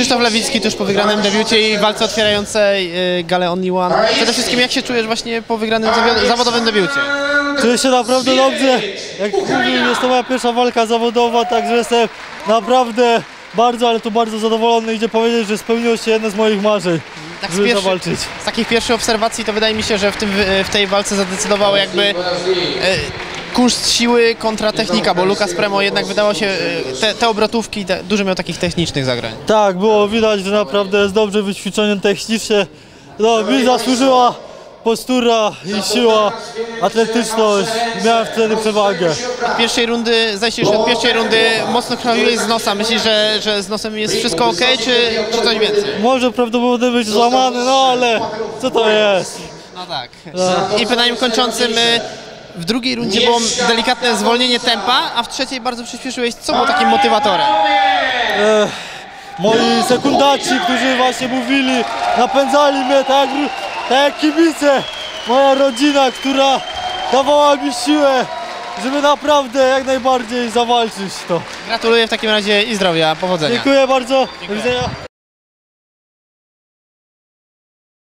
Krzysztof Lewicki tuż po wygranym debiucie i walce otwierającej y, galę Only One. Przede wszystkim jak się czujesz właśnie po wygranym zawodowym debiucie? Czuję się naprawdę dobrze. Jak mówił, jest to moja pierwsza walka zawodowa, także jestem naprawdę bardzo, ale to bardzo zadowolony. Idzie powiedzieć, że spełniło się jedno z moich marzeń, Tak z, pierwszy, z takich pierwszych obserwacji to wydaje mi się, że w, tym, w tej walce zadecydowało jakby e, kunszt siły kontra technika, bo Lucas Premo jednak wydało się, e, te, te obrotówki te, dużo miał takich technicznych zagrań. Tak, było widać, że naprawdę jest dobrze wyćwiczony technicznie. No, mi zasłużyła postura i siła, atletyczność. Miałem wtedy przewagę. Pierwszej rundy, się, że od pierwszej rundy mocno krwawiłeś z nosa. Myślisz, że, że z nosem jest wszystko ok, czy, czy coś więcej? Może prawdopodobnie być złamany, no ale co to jest? No tak. I pytaniem kończącym, y, w drugiej rundzie było delikatne zwolnienie tempa, a w trzeciej bardzo przyspieszyłeś. Co było takim motywatorem? Ech, moi sekundaci, którzy właśnie mówili, napędzali mnie tak tak jak kibice. Moja rodzina, która dawała mi siłę, żeby naprawdę jak najbardziej zawalczyć to. Gratuluję w takim razie i zdrowia, powodzenia. Dziękuję bardzo. Do widzenia.